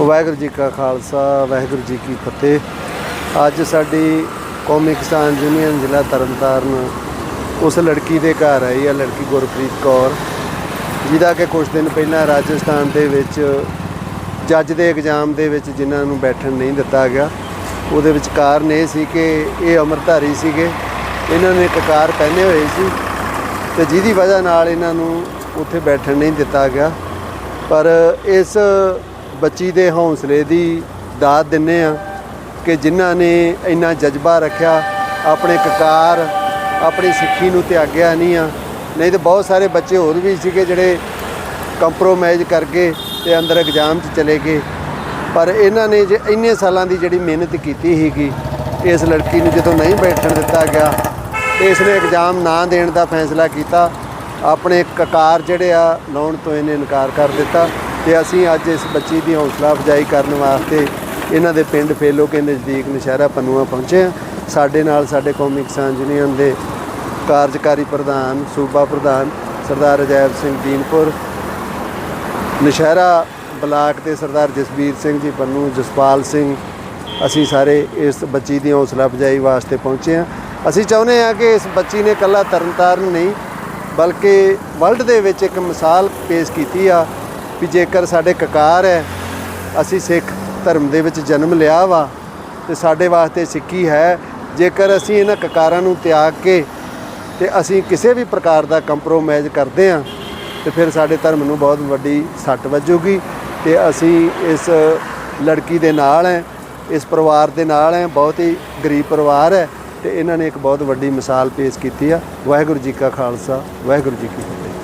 ਵਾਹਿਗੁਰੂ ਜੀ ਕਾ ਖਾਲਸਾ, ਵਾਹਿਗੁਰੂ ਜੀ ਕੀ ਫਤਿਹ। ਅੱਜ ਸਾਡੀ ਕੌਮੀ ਕਿਸਾਨ ਯੂਨੀਅਨ ਜ਼ਿਲ੍ਹਾ ਤਰਨਤਾਰਨ ਉਸ ਲੜਕੀ ਦੇ ਘਰ ਆਈ ਆ, ਲੜਕੀ ਗੁਰਪ੍ਰੀਤ ਕੌਰ, ਜਿਹਦਾ ਕਿ ਕੁਝ ਦਿਨ ਪਹਿਲਾਂ ਰਾਜਸਥਾਨ ਦੇ ਵਿੱਚ ਜੱਜ ਦੇ ਐਗਜ਼ਾਮ ਦੇ ਵਿੱਚ ਜਿਨ੍ਹਾਂ ਨੂੰ ਬੈਠਣ ਨਹੀਂ ਦਿੱਤਾ ਗਿਆ। ਉਹਦੇ ਵਿੱਚ ਕਾਰਨ ਇਹ ਸੀ ਕਿ ਇਹ ਅਮਰਧਾਰੀ ਸੀਗੇ। ਇਹਨਾਂ ਨੇ ਕਕਾਰ ਪਹਿਨੇ ਹੋਏ ਸੀ ਤੇ ਜਿਹਦੀ ਵਜ੍ਹਾ ਨਾਲ ਇਹਨਾਂ ਨੂੰ ਉੱਥੇ ਬੈਠਣ ਨਹੀਂ ਦਿੱਤਾ ਗਿਆ। ਪਰ ਇਸ ਬੱਚੀ ਦੇ ਹੌਸਲੇ ਦੀ ਦਾਤ ਦਿੰਨੇ ਆ ਕਿ ਜਿਨ੍ਹਾਂ ਨੇ ਇੰਨਾ ਜਜ਼ਬਾ ਰੱਖਿਆ, ਆਪਣੇ ਕਕਾਰ, ਆਪਣੀ ਸਿੱਖੀ ਨੂੰ ਤਿਆਗਿਆ ਨਹੀਂ ਆ। ਨਹੀਂ ਤੇ ਬਹੁਤ ਸਾਰੇ ਬੱਚੇ ਹੋਰ ਵੀ ਸੀਗੇ ਜਿਹੜੇ ਕੰਪਰੋਮਾਈਜ਼ ਕਰਕੇ ਤੇ ਅੰਦਰ ਐਗਜ਼ਾਮ 'ਚ ਚਲੇ ਗਏ। ਪਰ ਇਹਨਾਂ ਨੇ ਜੇ ਇੰਨੇ ਸਾਲਾਂ ਦੀ ਜਿਹੜੀ ਮਿਹਨਤ ਕੀਤੀ ਸੀਗੀ, ਇਸ ਲੜਕੀ ਨੂੰ ਜਦੋਂ ਨਹੀਂ ਬੈਠਣ ਦਿੱਤਾ ਗਿਆ ਤੇ ਇਸ ਨੇ ਐਗਜ਼ਾਮ ਨਾ ਦੇਣ ਦਾ ਫੈਸਲਾ ਕੀਤਾ, ਆਪਣੇ ਕਕਾਰ ਜਿਹੜੇ ਆ, ਲਾਉਣ ਤੋਂ ਇਹਨੇ ਇਨਕਾਰ ਕਰ ਦਿੱਤਾ। ਤੇ ਅਸੀਂ ਅੱਜ ਇਸ ਬੱਚੀ ਦੀ ਹੌਸਲਾ ਅਫਜ਼ਾਈ ਕਰਨ ਵਾਸਤੇ ਇਹਨਾਂ ਦੇ ਪਿੰਡ ਫੇਲੋ ਕੇ ਨਜ਼ਦੀਕ ਨਸ਼ਹਿਰਾ ਪੰਨੂਆ ਪਹੁੰਚੇ ਹਾਂ। ਸਾਡੇ ਨਾਲ ਸਾਡੇ ਕੌਮੀ ਕਿਸਾਨ ਯੂਨੀਅਨ ਦੇ ਕਾਰਜਕਾਰੀ ਪ੍ਰਧਾਨ, ਸੂਬਾ ਪ੍ਰਧਾਨ ਸਰਦਾਰ ਅਜੈਬ ਸਿੰਘ ਦੀਨਪੁਰ, ਨਸ਼ਹਿਰਾ ਬਲਾਕ ਦੇ ਸਰਦਾਰ ਜਸਬੀਰ ਸਿੰਘ ਜੀ, ਪੰਨੂ ਜਸਪਾਲ ਸਿੰਘ, ਅਸੀਂ ਸਾਰੇ ਇਸ ਬੱਚੀ ਦੀ ਹੌਸਲਾ ਅਫਜ਼ਾਈ ਵਾਸਤੇ ਪਹੁੰਚੇ ਹਾਂ। ਅਸੀਂ ਚਾਹੁੰਦੇ ਹਾਂ ਕਿ ਇਸ ਬੱਚੀ ਨੇ ਇਕੱਲਾ ਤਰਨਤਾਰਨ ਨਹੀਂ, ਬਲਕਿ ਵਰਲਡ ਦੇ ਵਿੱਚ ਇੱਕ ਮਿਸਾਲ ਪੇਸ਼ ਕੀਤੀ ਆ। ਵੀ ਜੇਕਰ ਸਾਡੇ ਕਕਾਰ ਹੈ, ਅਸੀਂ ਸਿੱਖ ਧਰਮ ਦੇ ਵਿੱਚ ਜਨਮ ਲਿਆ ਵਾ ਤੇ ਸਾਡੇ ਵਾਸਤੇ ਸਿੱਖੀ ਹੈ, ਜੇਕਰ ਅਸੀਂ ਇਹਨਾਂ ਕਕਾਰਾਂ ਨੂੰ ਤਿਆਗ ਕੇ ਤੇ ਅਸੀਂ ਕਿਸੇ ਵੀ ਪ੍ਰਕਾਰ ਦਾ ਕੰਪਰੋਮਾਈਜ਼ ਕਰਦੇ ਹਾਂ, ਤੇ ਫਿਰ ਸਾਡੇ ਧਰਮ ਨੂੰ ਬਹੁਤ ਵੱਡੀ ਸੱਟ ਵੱਜੂਗੀ ਤੇ ਅਸੀਂ ਇਸ ਲੜਕੀ ਦੇ ਨਾਲ ਹੈ, ਇਸ ਪਰਿਵਾਰ ਦੇ ਨਾਲ ਹੈ, ਬਹੁਤ ਹੀ ਗਰੀਬ ਪਰਿਵਾਰ ਹੈ ਤੇ ਇਹਨਾਂ ਨੇ ਇੱਕ ਬਹੁਤ ਵੱਡੀ ਮਿਸਾਲ ਪੇਸ਼ ਕੀਤੀ ਆ। ਵਾਹਿਗੁਰੂ ਜੀ ਕਾ ਖਾਲਸਾ, ਵਾਹਿਗੁਰੂ ਜੀ ਕੀ ਫਤਿਹ।